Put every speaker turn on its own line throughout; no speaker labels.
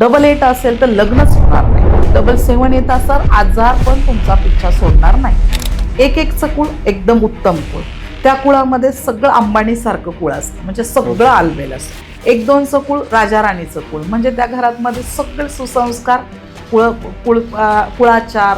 Double eight असेल तर लग्नच होणार नाही. डबल सेवन येत असेल आजार पण तुमचा पिच्छा सोडणार नाही. एक एकचं कुळ एकदम उत्तम कुळ. त्या कुळामध्ये सगळं अंबानीसारखं कुळ असतं. म्हणजे सगळं आलबेल असतं. एक दोनचं कुळ राजा राणीचं कुळ. म्हणजे त्या घरातमध्ये सगळे सुसंस्कार कुळ कुळ कुळाचार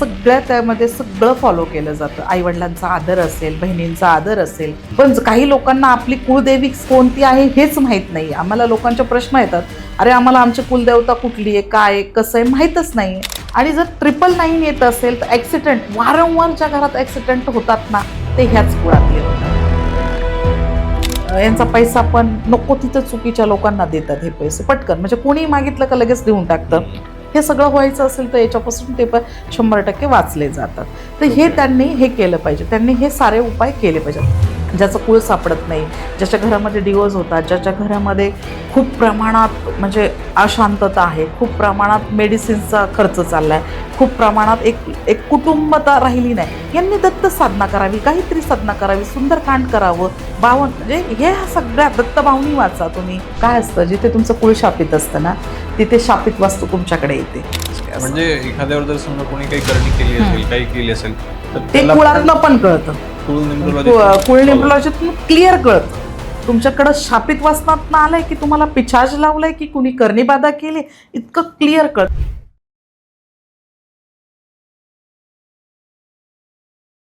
सगळ्या त्यामध्ये सगळं फॉलो केलं जातं. आईवडिलांचा आदर असेल बहिणींचा आदर असेल पण काही लोकांना आपली कुलदेवी कोणती आहे हेच माहीत नाही. आम्हाला लोकांचे प्रश्न येतात अरे आम्हाला आमची कुलदेवता कुठली आहे काय आहे, कसं आहे माहीतच नाही. आणि जर ट्रिपल नाईन येत असेल तर ॲक्सिडेंट वारंवार ज्या घरात ॲक्सिडेंट होतात ना ते ह्याच कुळातले होतात. यांचा पैसा पण नको तिथं चुकीच्या लोकांना देतात हे पैसे. पटकन. म्हणजे कोणी मागितलं का लगेच देऊन टाकतं. हे सगळं व्हायचं असेल तर याच्यापासून ते पण शंभर टक्के वाचले जातात. तर हे त्यांनी हे केलं पाहिजे. त्यांनी हे सारे उपाय केले पाहिजेत. ज्याचं कुळ सापडत नाही. ज्याच्या घरामध्ये डिवोर्स होतात ज्याच्या घरामध्ये खूप प्रमाणात म्हणजे अशांतता आहे खूप प्रमाणात मेडिसिनचा खर्च चालला आहे खूप प्रमाणात एक एक कुटुंबता राहिली नाही. यांनी दत्त साधना करावी काहीतरी साधना करावी सुंदरकांड करावं बावन म्हणजे हे सगळ्या दत्तभावनी वाचा तुम्ही. काय असतं जिथे तुमचं कुळ शापित असतं ना तिथे शापित वास्तू तुमच्याकडे येते.
म्हणजे एखाद्यावर जर समजा कोणी काही करणी केली असेल काही केली असेल तर
ते कुळातलं पण कळतं.
कुळ
कुळ निम्रोलॉजीतून क्लिअर कळतं. तुमच्याकडं शापित वासनात आलंय की तुम्हाला पिछाज लावलाय की कुणी करणी बाधा केली? इतकं क्लिअर कळतं.